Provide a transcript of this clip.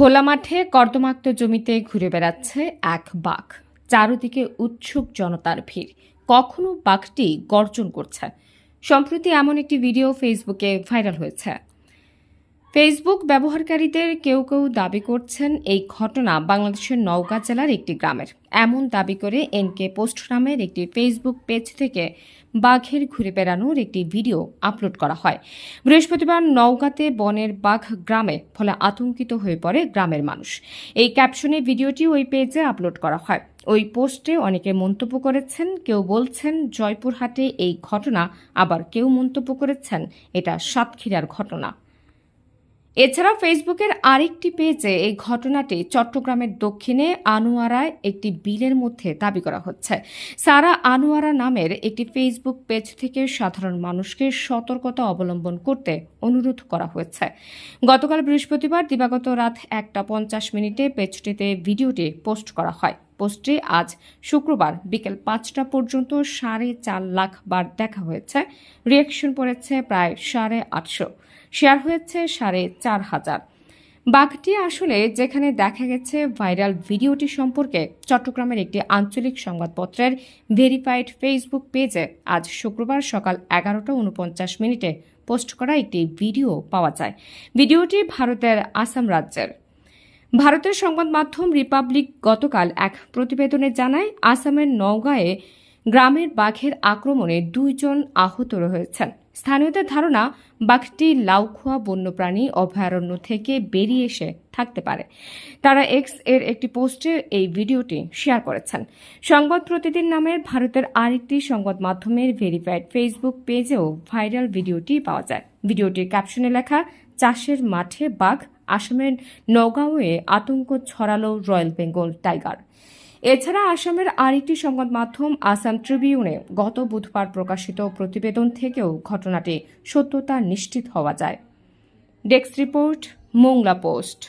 খোলা মাঠে কর্দমাক্ত জমিতে ঘুরে বেড়াচ্ছে এক বাঘ। চারদিকে উৎসুক জনতার ভিড়। কখনো বাঘটি গর্জন করছে। সম্প্রতি এমন একটি ভিডিও ফেসবুকে ভাইরাল হয়েছে। ফেসবুক ব্যবহারকারীদের কেউ কেউ দাবি করছেন এই ঘটনা বাংলাদেশের নওগাঁ জেলার একটি গ্রামের। এমন দাবি করে এনকে পোস্ট নামের একটি ফেসবুক পেজ থেকে বাঘের ঘুরে বেড়ানোর একটি ভিডিও আপলোড করা হয়। বৃহস্পতিবার নওগাঁতে বনের বাঘ গ্রামে ফলে আতঙ্কিত হয়ে পড়ে গ্রামের মানুষ। এই ক্যাপশনে ভিডিওটি ওই পেজে আপলোড করা হয়। ওই পোস্টে অনেকে মন্তব্য করেছেন, কেউ বলছেন, জয়পুরহাটে এই ঘটনা আবার কেউ মন্তব্য করেছেন, এটা সাতক্ষীরার ঘটনা। এছাড়া ফেসবুকের আরেকটি পেজে এই ঘটনাটি চট্টগ্রামের দক্ষিণে আনোয়ারায় একটি বিলের মধ্যে দাবি করা হচ্ছে। সারা আনোয়ারা নামের একটি ফেসবুক পেজ থেকে সাধারণ মানুষকে সতর্কতা অবলম্বন করতে অনুরোধ করা হয়েছে। গতকাল বৃহস্পতিবার দিবাগত রাত একটা পঞ্চাশ মিনিটে পেজটিতে ভিডিওটি পোস্ট করা হয়। পোস্টে আজ শুক্রবার বিকেল পাঁচটা পর্যন্ত সাড়ে চার লাখ বার দেখা হয়েছে। রিয়াকশন পড়েছে প্রায় সাড়ে আটশো। শেয়ার হয়েছে সাড়ে চার হাজার। বাঘটি আসলে যেখানে দেখা গেছে ভাইরাল ভিডিওটি সম্পর্কে চট্টগ্রামের একটি আঞ্চলিক সংবাদপত্রের ভেরিফাইড ফেসবুক পেজে আজ শুক্রবার সকাল এগারোটা উনপঞ্চাশ মিনিটে পোস্ট করা একটি ভিডিও পাওয়া যায়। ভিডিওটি ভারতের আসাম রাজ্যের। ভারতের সংবাদ মাধ্যম রিপাবলিক গতকাল এক প্রতিবেদনে জানায়, আসামের নওগাঁয়ে গ্রামের বাঘের আক্রমণে দুইজন আহত রয়েছেন। স্থানীয়দের ধারণা, বাঘটি লাউখোয়া বন্যপ্রাণী অভয়ারণ্য থেকে বেরিয়ে এসে থাকতে পারে। তারা এক্সের একটি পোস্টে এই ভিডিওটি শেয়ার করেছেন। সংবাদ প্রতিদিন নামের ভারতের আরেকটি সংবাদ মাধ্যমের ভেরিফাইড ফেসবুক পেজেও ভাইরাল ভিডিওটি পাওয়া যায়। ভিডিওটির ক্যাপশনে লেখা, চাষের মাঠে বাঘ, আসামের নগাঁওয়ে আতঙ্ক ছড়ালো রয়্যাল বেঙ্গল টাইগার। এছাড়া আসামের আরেকটি সংবাদ মাধ্যম আসাম ট্রিবিউনে গত বুধবার প্রকাশিত প্রতিবেদন থেকেও ঘটনাটি সত্যতা নিশ্চিত হওয়া যায়। Desk report, Mongla post.